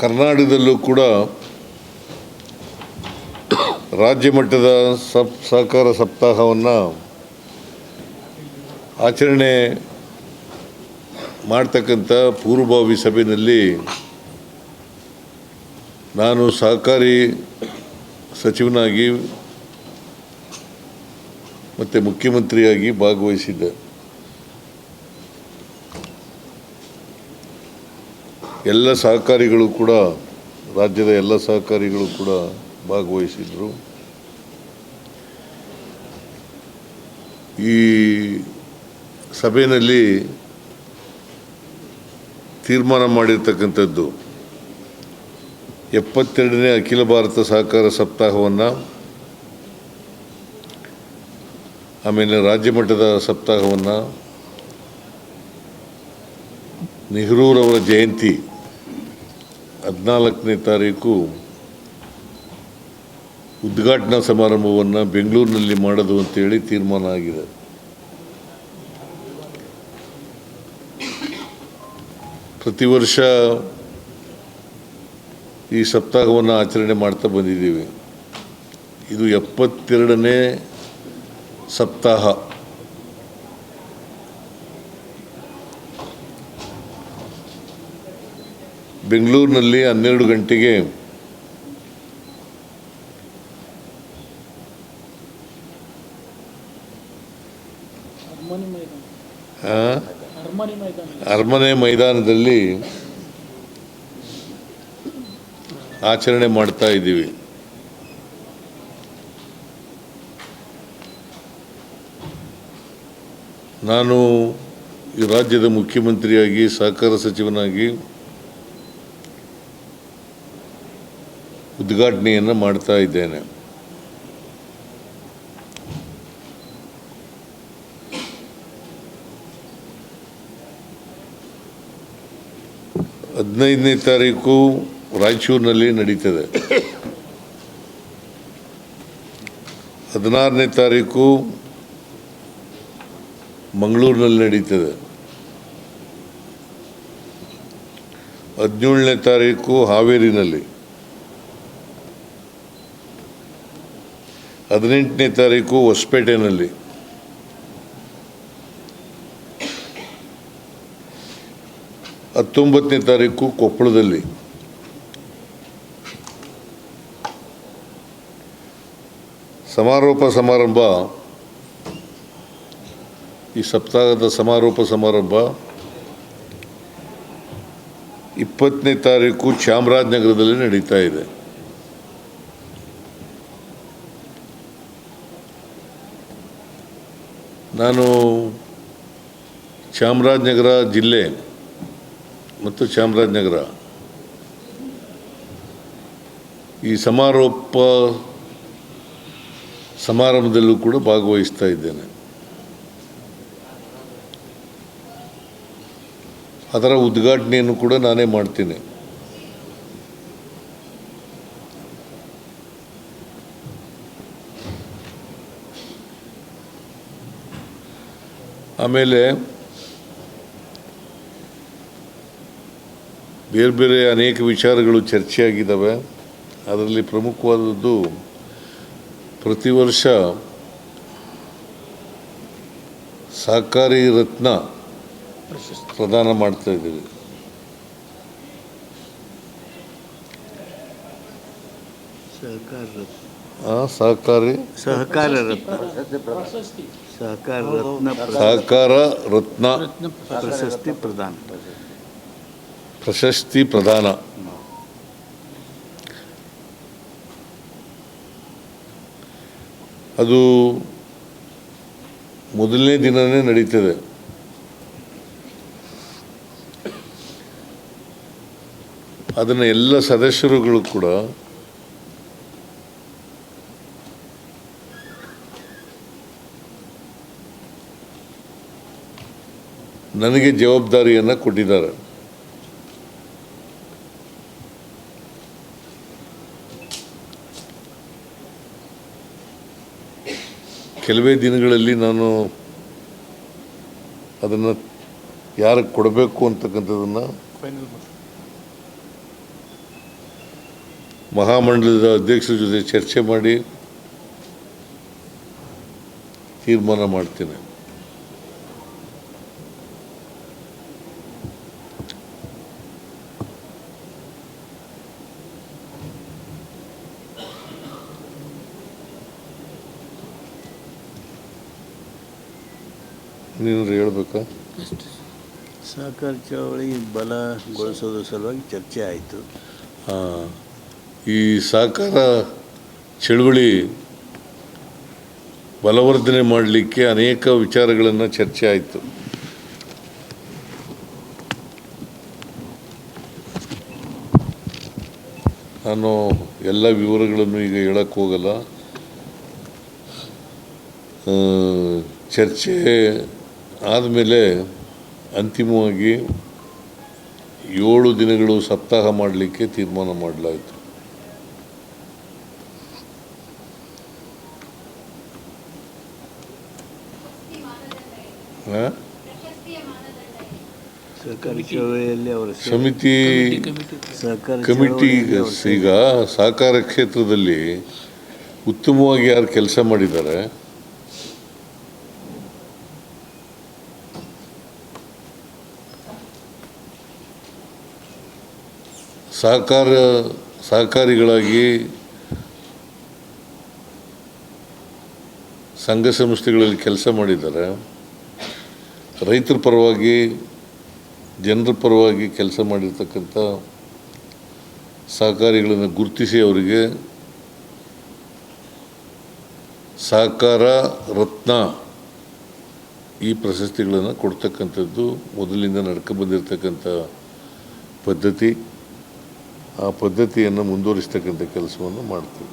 ಕರ್ನಾಟಕದಲ್ಲೂ ಕೂಡ ರಾಜ್ಯ ಮಟ್ಟದ ಸಪ್, ಸಹಕಾರ ಸಪ್ತಾಹವನ್ನು ಆಚರಣೆ ಮಾಡ್ತಕ್ಕಂಥ ಪೂರ್ವಭಾವಿ ಸಭೆಯಲ್ಲಿ ನಾನು ಸಹಕಾರಿ ಸಚಿವನಾಗಿ ಮತ್ತು ಮುಖ್ಯಮಂತ್ರಿಯಾಗಿ ಭಾಗವಹಿಸಿದ್ದೆ. ಎಲ್ಲ ಸಹಕಾರಿಗಳು ಕೂಡ, ರಾಜ್ಯದ ಎಲ್ಲ ಸಹಕಾರಿಗಳು ಕೂಡ ಭಾಗವಹಿಸಿದರು. ಈ ಸಭೆಯಲ್ಲಿ ತೀರ್ಮಾನ ಮಾಡಿರ್ತಕ್ಕಂಥದ್ದು ಎಪ್ಪತ್ತೆರಡನೇ ಅಖಿಲ ಭಾರತ ಸಹಕಾರ ಸಪ್ತಾಹವನ್ನು, ಆಮೇಲೆ ರಾಜ್ಯ ಮಟ್ಟದ ಸಪ್ತಾಹವನ್ನು, ನೆಹರೂರವರ ಜಯಂತಿ. ಹದಿನಾಲ್ಕನೇ ತಾರೀಕು ಉದ್ಘಾಟನಾ ಸಮಾರಂಭವನ್ನು ಬೆಂಗಳೂರಿನಲ್ಲಿ ಮಾಡೋದು ಅಂತೇಳಿ ತೀರ್ಮಾನ ಆಗಿದೆ. ಪ್ರತಿ ವರ್ಷ ಈ ಸಪ್ತಾಹವನ್ನು ಆಚರಣೆ ಮಾಡ್ತಾ ಬಂದಿದ್ದೀವಿ. ಇದು ಎಪ್ಪತ್ತೆರಡನೇ ಸಪ್ತಾಹ. ಬೆಂಗಳೂರಿನಲ್ಲಿ ಹನ್ನೆರಡು ಗಂಟೆಗೆ ಅರಮನೆ ಮೈದಾನದಲ್ಲಿ ಆಚರಣೆ ಮಾಡ್ತಾ ಇದ್ದೀವಿ. ನಾನು ಈ ರಾಜ್ಯದ ಮುಖ್ಯಮಂತ್ರಿಯಾಗಿ ಸಹಕಾರ ಸಚಿವನಾಗಿ ಉದ್ಘಾಟನೆಯನ್ನು ಮಾಡ್ತಾ ಇದ್ದೇನೆ. ಹದಿನೈದನೇ ತಾರೀಕು ರಾಯಚೂರಿನಲ್ಲಿ ನಡೀತದೆ. ಹದಿನಾರನೇ ತಾರೀಕು ಮಂಗಳೂರಿನಲ್ಲಿ ನಡೀತದೆ. ಹದಿನೇಳನೇ ತಾರೀಕು ಹಾವೇರಿನಲ್ಲಿ. ಹದಿನೆಂಟನೇ ತಾರೀಕು ಹೊಸಪೇಟೆನಲ್ಲಿ. ಹತ್ತೊಂಬತ್ತನೇ ತಾರೀಕು ಕೊಪ್ಪಳದಲ್ಲಿ. ಸಮಾರೋಪ ಸಮಾರಂಭ. ಈ ಸಪ್ತಾಹದ ಸಮಾರೋಪ ಸಮಾರಂಭ ಇಪ್ಪತ್ತನೇ ತಾರೀಕು ಚಾಮರಾಜನಗರದಲ್ಲಿ ನಡೀತಾ ಇದೆ. ನಾನು ಚಾಮರಾಜನಗರ ಜಿಲ್ಲೆ ಮತ್ತು ಚಾಮರಾಜನಗರ ಈ ಸಮಾರೋಪ ಸಮಾರಂಭದಲ್ಲೂ ಕೂಡ ಭಾಗವಹಿಸ್ತಾ ಇದ್ದೇನೆ. ಅದರ ಉದ್ಘಾಟನೆಯನ್ನು ಕೂಡ ನಾನೇ ಮಾಡ್ತೀನಿ. ಆಮೇಲೆ ಬೇರೆ ಬೇರೆ ಅನೇಕ ವಿಚಾರಗಳು ಚರ್ಚೆಯಾಗಿದ್ದಾವೆ. ಅದರಲ್ಲಿ ಪ್ರಮುಖವಾದದ್ದು ಪ್ರತಿ ವರ್ಷ ಸಹಕಾರಿ ರತ್ನ ಪ್ರದಾನ ಮಾಡ್ತಾ ಇದ್ದೀವಿ. ಸಹಕಾರಿ ಸಹಕಾರಿ ಸಹಕಾರ ರತ್ನ. ಪ್ರಶಸ್ತಿ. ಸಹಕಾರ ರತ್ನ ಸಹಕಾರ ರತ್ನ ಪ್ರಶಸ್ತಿ ಪ್ರದಾನ. ಪ್ರಶಸ್ತಿ ಪ್ರದಾನ. ಅದು ಮೊದಲನೇ ದಿನವೇ ನಡೀತದೆ. ಅದನ್ನು ಎಲ್ಲ ಸದಸ್ಯರುಗಳು ಕೂಡ ನನಗೆ ಜವಾಬ್ದಾರಿಯನ್ನು ಕೊಟ್ಟಿದ್ದಾರೆ. ಕೆಲವೇ ದಿನಗಳಲ್ಲಿ ನಾನು ಅದನ್ನು ಯಾರಿಗೆ ಕೊಡಬೇಕು ಅಂತಕ್ಕಂಥದ್ದನ್ನು ಮಹಾಮಂಡಲದ ಅಧ್ಯಕ್ಷರ ಜೊತೆ ಚರ್ಚೆ ಮಾಡಿ ತೀರ್ಮಾನ ಮಾಡ್ತೇನೆ. ನೀನು ಹೇಳ್ಬೇಕಾ. ಸಹಕಾರ ಚಳವಳಿ ಬಲಗೊಳಿಸೋದ್ರ ಸಲುವಾಗಿ ಚರ್ಚೆ ಆಯಿತು. ಈ ಸಹಕಾರ ಚಳುವಳಿ ಬಲವರ್ಧನೆ ಮಾಡಲಿಕ್ಕೆ ಅನೇಕ ವಿಚಾರಗಳನ್ನು ಚರ್ಚೆ ಆಯಿತು. ನಾನು ಎಲ್ಲ ವಿವರಗಳನ್ನು ಈಗ ಹೇಳಕ್ಕೆ ಹೋಗಲ್ಲ. ಚರ್ಚೆ ಆದಮೇಲೆ ಅಂತಿಮವಾಗಿ ಏಳು ದಿನಗಳು ಸಪ್ತಾಹ ಮಾಡಲಿಕ್ಕೆ ತೀರ್ಮಾನ ಮಾಡಲಾಯಿತು. ಸಮಿತಿ ಕಮಿಟಿ ಈಗ ಸಹಕಾರ ಕ್ಷೇತ್ರದಲ್ಲಿ ಉತ್ತಮವಾಗಿ ಯಾರು ಕೆಲಸ ಮಾಡಿದ್ದಾರೆ ಸಹಕಾರ, ಸಹಕಾರಿಗಳಾಗಿ ಸಂಘ ಸಂಸ್ಥೆಗಳಲ್ಲಿ ಕೆಲಸ ಮಾಡಿದ್ದಾರೆ. ರೈತರ ಪರವಾಗಿ, ಜನರ ಪರವಾಗಿ ಕೆಲಸ ಮಾಡಿರ್ತಕ್ಕಂಥ ಸಹಕಾರಿಗಳನ್ನು ಗುರುತಿಸಿ ಅವರಿಗೆ ಸಹಕಾರ ರತ್ನ ಈ ಪ್ರಶಸ್ತಿಗಳನ್ನು ಕೊಡ್ತಕ್ಕಂಥದ್ದು ಮೊದಲಿಂದ ನಡ್ಕೊಂಡು ಬಂದಿರತಕ್ಕಂಥ ಪದ್ಧತಿ. ಆ ಪದ್ಧತಿಯನ್ನು ಮುಂದುವರಿಸ್ತಕ್ಕಂಥ ಕೆಲಸವನ್ನು ಮಾಡ್ತೀವಿ.